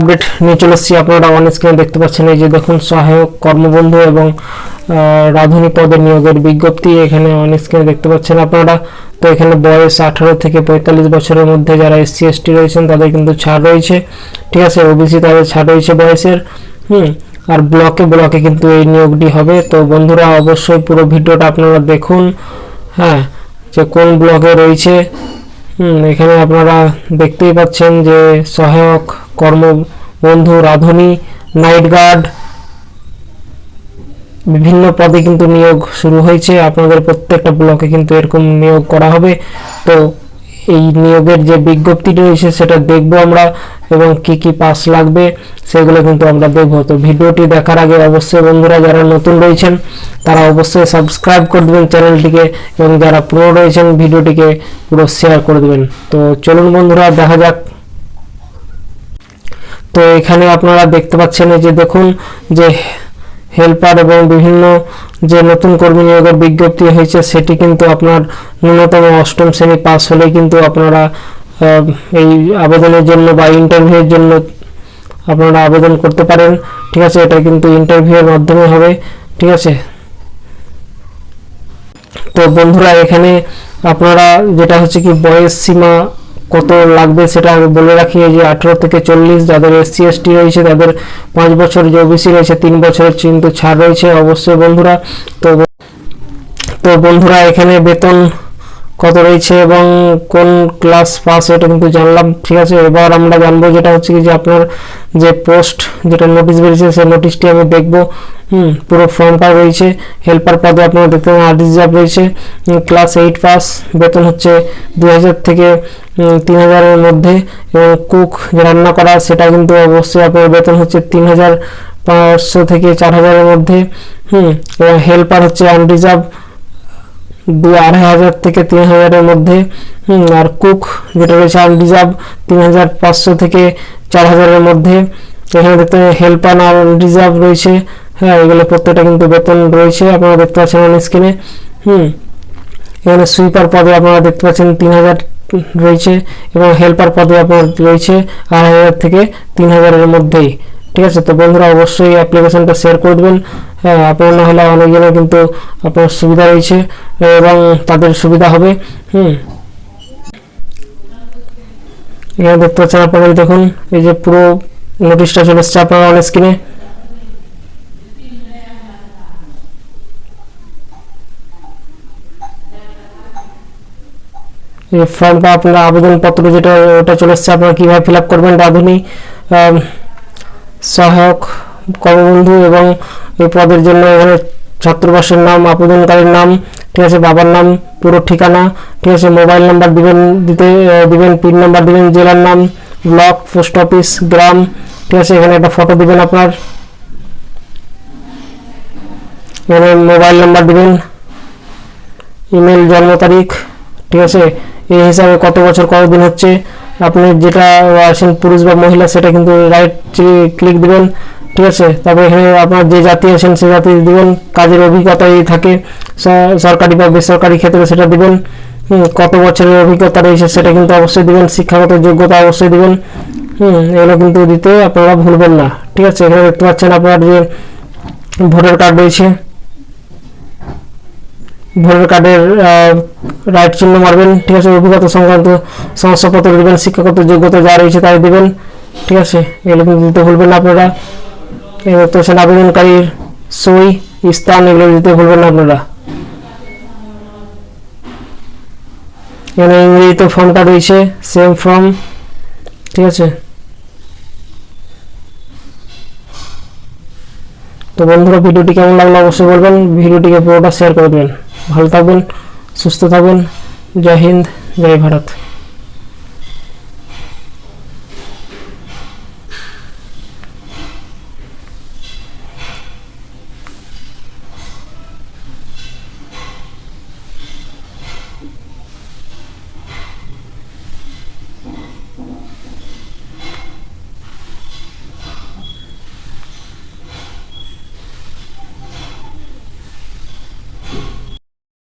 Update নিয়ে চলে এসেছি আপনারা অন স্ক্রিনে দেখতে পাচ্ছেন এই যে দেখুন, সহায়ক কর্মবন্ধু এবং রাঁধুনি পদে নিয়োগের বিজ্ঞপ্তি এখানে অন স্ক্রিনে দেখতে পাচ্ছেন আপনারা। তো এখানে বয়স আঠারো থেকে পঁয়তাল্লিশ বছরের মধ্যে যারা এসসি, এসটি রয়েছেন, তাদের কিন্তু ছাড় রয়েছে। ঠিক আছে ওবিসি তাদের ছাড় রয়েছে বয়সের। হুম, আর ব্লকে ব্লকে কিন্তু এই নিয়োগটি হবে। তো বন্ধুরা, অবশ্যই পুরো ভিডিওটা আপনারা দেখুন। হ্যাঁ যে কোন ব্লকে রয়েছে এখানে আপনারা দেখতেই পাচ্ছেন যে সহায়ক কর্মবন্ধু রাঁধুনি, নাইট গার্ড, বিভিন্ন পদে কিন্তু নিয়োগ শুরু হয়েছে। আপনাদের প্রত্যেকটা ব্লকে কিন্তু এরকম নিয়োগ করা হবে। তো এই নিয়োগের যে বিজ্ঞপ্তিটি রয়েছে সেটা দেখব আমরা এবং কি কি পাস লাগবে, সেগুলো কিন্তু আমরা দেখব। তো ভিডিওটি দেখার আগে অবশ্যই বন্ধুরা যারা নতুন রয়েছেন, তারা অবশ্যই সাবস্ক্রাইব করে দেবেন চ্যানেলটিকে এবং যারা পুরো রয়েছেন, ভিডিওটিকে পুরো শেয়ার করে দেবেন। তো চলুন বন্ধুরা, দেখা যাক। তো এখানে আপনারা দেখতে পাচ্ছেন যে দেখুন যে হেল্পার এবং বিভিন্ন যে নতুন কর্মী নিয়োগের বিজ্ঞপ্তি হয়েছে, সেটি কিন্তু আপনার ন্যূনতম অষ্টম শ্রেণি পাস হলে কিন্তু আপনারা এই আবেদনের জন্য বা ইন্টারভিউয়ের জন্য আপনারা আবেদন করতে পারেন। ঠিক আছে, এটা কিন্তু ইন্টারভিউয়ের মাধ্যমে হবে। ঠিক আছে? তো বন্ধুরা, এখানে আপনারা যেটা হচ্ছে কি বয়স সীমা কত লাগবে সেটা বলে রাখি যে আঠেরো থেকে চল্লিশ যাদের এসসি এসটি রয়েছে, তাদের পাঁচ বছর যে ওবিসি রয়েছে, তিন বছরের কিন্তু ছাড় রয়েছে অবশ্যই বন্ধুরা। তো তো বন্ধুরা, এখানে বেতন কত রয়েছে এবং কোন ক্লাস পাস এটা কিন্তু জানলাম, ঠিক আছে? এবার আমরা জানব যেটা হচ্ছে কি যে আপনার যে পোস্ট যেটা নোটিশ বেরিয়েছে, সেই নোটিশটি আমি দেখব। হুম, পুরো ফর্মটা রয়েছে। হেল্পার পদে আপনারা দেখতে পাবেন আর রিজার্ভ রয়েছে। ক্লাস এইট পাস বেতন হচ্ছে দু হাজার থেকে তিন হাজারের মধ্যে এবং কুক রান্না করা, সেটা কিন্তু অবশ্যই আপনার বেতন হচ্ছে তিন হাজার পাঁচশো থেকে চার হাজারের মধ্যে। হুম, এবং হেল্পার হচ্ছে আনরিজার্ভ দু আড়াই হাজার থেকে তিন হাজারের মধ্যে আর কুক, যেটা রয়েছে আনরিজার্ভ তিন হাজার পাঁচশো থেকে চার হাজারের মধ্যে। এখানে দেখতে হেল্পার আর রিজার্ভ রয়েছে। হ্যাঁ এগুলো প্রত্যেকটা কিন্তু বেতন রয়েছে, আপনারা দেখতে পাচ্ছেন অন স্ক্রিনে হুম, এখানে সুইপার পদে আপনারা দেখতে পাচ্ছেন তিন হাজার রয়েছে এবং হেল্পার পদে আপনার রয়েছে আড়াই হাজার থেকে তিন হাজারের মধ্যেই। ঠিক আছে? তো বন্ধুরা অবশ্যই অ্যাপ্লিকেশনটা শেয়ার করে দেবেন। হ্যাঁ আপনার না হলে অনেকজনের কিন্তু আপনার সুবিধা রয়েছে, এবং তাদের সুবিধা হবে। হুম। এখানে দেখতে পাচ্ছেন আপনারা দেখুন, এই যে পুরো নোটিশটা চলে এসছে আপনার অন স্ক্রিনে ফর্মটা আপনার আবেদনপত্র যেটা, ওটা চলে এসছে, আপনারা কীভাবে ফিল আপ করবেন, রাঁধুনি? সহায়ক কর্মবন্ধু এবং এই পদের জন্য এখানে ছাত্রবাসের নাম, আবেদনকারীর নাম, ঠিক আছে, বাবার নাম, পুরো ঠিকানা, ঠিক আছে, মোবাইল নাম্বার দিবেন, দিতে দিবেন, পিন নাম্বার দিবেন, জেলার নাম, ব্লক, পোস্ট অফিস, গ্রাম, ঠিক আছে, এখানে একটা ফটো দিবেন আপনার। এখানে মোবাইল নাম্বার দিবেন, ইমেল জন্ম তারিখ, ঠিক আছে, এই হিসাবে কত বছর কতদিন হচ্ছে আপনি যেটা আছেন পুরুষ বা মহিলা, সেটা কিন্তু রাইট ক্লিক দিবেন, ঠিক আছে? তারপর এখানে আপনার যে জাতি আছেন, সে জাতি দিবেন, কাজের অভিজ্ঞতা এই থাকে সরকারি বা বেসরকারি ক্ষেত্রে সেটা দিবেন কত বছরের অভিজ্ঞতা রয়েছে সেটা কিন্তু অবশ্যই দিবেন, শিক্ষাগত যোগ্যতা অবশ্যই দিবেন, হুম, এগুলো কিন্তু দিতে আপনারা ভুলবেন না, ঠিক আছে? এখানে দেখতে পাচ্ছেন আপনার যে ভোটার কার্ড রয়েছে ভোটার কার্ডের রাইট চিহ্ন মারবেন, ঠিক আছে? অভিজ্ঞতা সংক্রান্ত শংসাপত্র দেবেন, শিক্ষাগত যোগ্যতা যা রয়েছে তাই দেবেন, ঠিক আছে? এগুলো কিন্তু দিতে ভুলবেন না আপনারা। হচ্ছেন আবেদনকারীর সই, স্থান, এগুলো দিতে ভুলবেন না আপনারা। এখানে ইংরেজিতে ফর্মটা রয়েছে সেম ফর্ম ঠিক আছে? তো বন্ধুরা, ভিডিওটি কেমন লাগল অবশ্যই বলবেন, ভিডিওটিকে পুরোটা শেয়ার করে দেবেন। ভালো থাকবেন সুস্থ থাকবেন জয় হিন্দ জয় ভারত